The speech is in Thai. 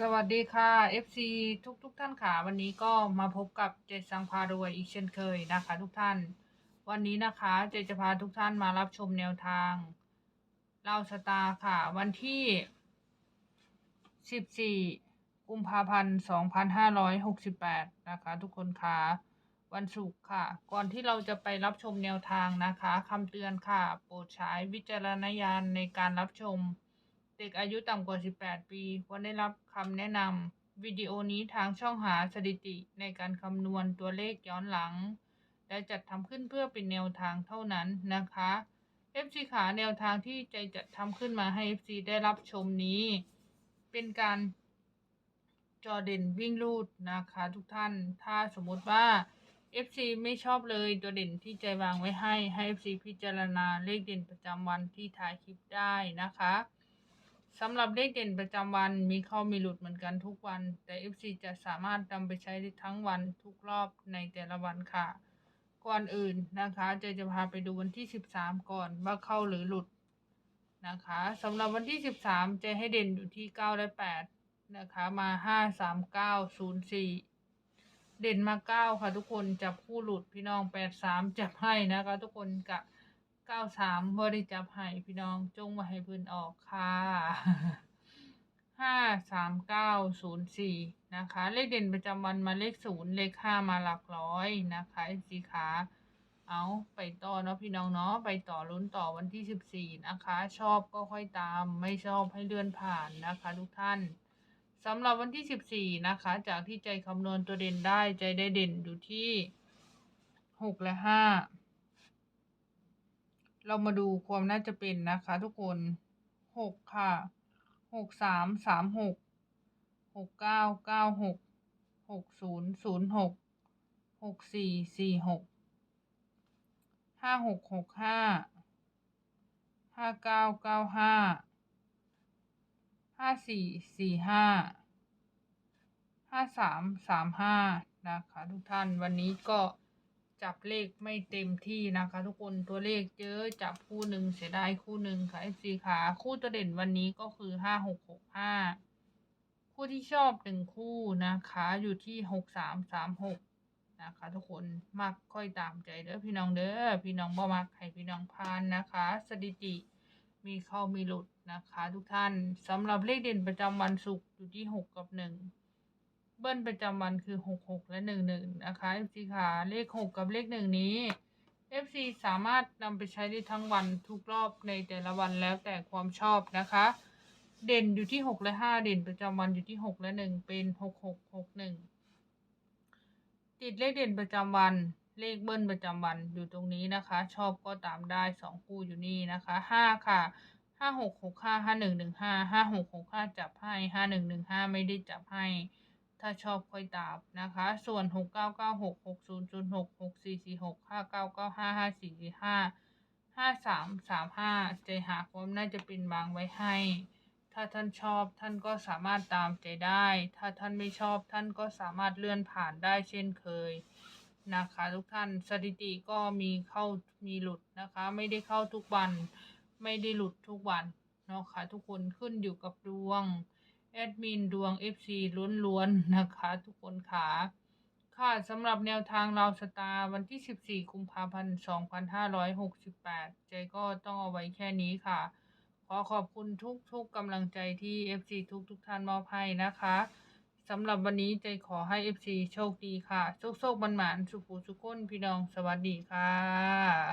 สวัสดีค่ะ FC ทุกทุกๆท่านค่ะวันนี้ก็มาพบกับเจสังพารวยอีกเช่นเคยนะคะ ทุกท่าน วันนี้นะคะเจจะพาทุกท่านมารับชมแนวทางเล่าสตาค่ะ วันที่ 14 กุมภาพันธ์2568 นะคะ ทุกคนค่ะวันศุกร์ค่ะ ก่อนที่เราจะไปรับชมแนวทางนะคะคำเตือนค่ะ โปรดใช้วิจารณญาณในการรับชม ด็กอายุต่ำกว่า 18 ปี ควรได้รับคำแนะนำวิดีโอนี้ทางช่องหาสถิติในการคำนวณตัวเลขย้อนหลัง และจัดทำขึ้นเพื่อเป็นแนวทางเท่านั้นนะคะ FC ขาแนวทางที่ใจจัดทำขึ้นมาให้ FC ได้รับชมนี้ เป็นการจอเด่นวิ่งลูดนะคะทุกท่าน ถ้าสมมติว่า FC ไม่ชอบเลยตัวเด่นที่ใจวางไว้ให้ให้ FC พิจารณาเลขเด่นประจำวันที่ถ่ายคลิปได้นะคะ สำหรับเลขเด่นประจำวันมีเข้ามีหลุดเหมือนกันทุกวัน แต่ FC จะสามารถนำไปใช้ได้ทั้งวันทุกรอบในแต่ละวันค่ะ ก่อนอื่นนะคะเจจะพาไปดูวันที่ 13 ก่อนว่าเข้าหรือหลุดนะคะสำหรับวันที่ 13 จะให้เด่นอยู่ที่ 9 และ 8 นะคะมา 5 3 9 0 4 เด่นมา 9 ค่ะทุกคนจับคู่หลุดพี่น้อง 8 3 จับให้นะคะทุกคนกับะ9 3บ่ได้จับให้พี่น้องจงมาให้เพื้นออกค่ะ5 3 9 0 4นย์สี่นะคะ เลขเด่นประจำวันมาเลข0เลข5มาหลักร้อยนะคะสีขาเอาไปต่อเนาะพี่น้องเนาะไปต่อลุ้นต่อวันที่14นะคะ ชอบก็ค่อยตาม ไม่ชอบให้เลื่อนผ่านนะคะ ทุกท่านสำหรับวันที่14นะคะ จากที่ใจคำนวณตัวเด่นได้ใจได้เด่นอยู่ที่6และ5 เรามาดูความน่าจะเป็นนะคะทุกคนหกค่ะหกสามสามหกหกเก้าเก้าหกหกศูนย์ศูนย์หกหกสี่สี่หกห้าหกหกห้าห้าเก้าเก้าห้าห้าสี่สี่ห้าห้าสามสามห้านะคะทุกท่านวันนี้ก็ จับเลขไม่เต็มที่นะคะ ทุกคนตัวเลขเยอะจับคู่หนึ่งเสียดายคู่หนึ่งค่ะ FC ขาคู่ตัวเด่นวันนี้ก็คือห้าหกหกห้าคู่ที่ชอบหนึ่งคู่นะคะ อยู่ที่หกสามสามหกนะคะ ทุกคนมักค่อยตามใจเด้อพี่น้องเด้อพี่น้องบ่มักให้พี่น้องพานนะคะ สถิติมีเข้ามีหลุดนะคะ ทุกท่านสำหรับเลขเด่นประจำวันศุกร์อยู่ที่หกกับหนึ่ง เบิ้ลประจำวันคือหกหกและหนึ่งหนึ่งนะคะ FC ค่ะเลขหกกับเลขหนึ่งนี้ FC สามารถนำไปใช้ได้ทั้งวันทุกรอบในแต่ละวันแล้วแต่ความชอบนะคะ เด่นอยู่ที่หกและห้าเด่นประจำวันอยู่ที่หกและหนึ่งเป็นหกหกหกหนึ่งติดเลขเด่นประจำวันเลขเบิ้ลประจำวันอยู่ตรงนี้นะคะ ชอบก็ตามได้สองคู่อยู่นี่นะคะห้าค่ะห้าหกหกห้าห้าหนึ่งหนึ่งห้าห้าหกหกห้าจับให้ห้าหนึ่งหนึ่งห้าไม่ได้จับให้ ถ้าชอบค่อยตามนะคะ ส่วนหกเก้าเก้าหกหกศูนย์ศูนย์หกหกสี่สี่หกห้าเก้าเก้าห้าห้าสี่สี่ห้าห้าสามสามห้าใจหาความน่าจะเป็นบางไว้ให้ ถ้าท่านชอบท่านก็สามารถตามใจได้ ถ้าท่านไม่ชอบท่านก็สามารถเลื่อนผ่านได้เช่นเคยนะคะทุกท่านสถิติก็มีเข้ามีหลุดนะคะ ไม่ได้เข้าทุกวัน ไม่ได้หลุดทุกวันเนาะค่ะทุกคนขึ้นอยู่กับดวง แอดมินดวง FC ล้วนๆนะคะ ทุกคนค่ะ ค่ะสำหรับแนวทางเราสตาร์วันที่ 14 กุมภาพันธ์ 2568 ใจก็ต้องเอาไว้แค่นี้ค่ะ ขอขอบคุณทุกๆกำลังใจที่ FC ทุกๆท่านมอบให้นะคะสำหรับวันนี้ใจขอให้ FC โชคดีค่ะ โชคโชคมันหมานสุขูสุขคนพี่น้องสวัสดีค่ะ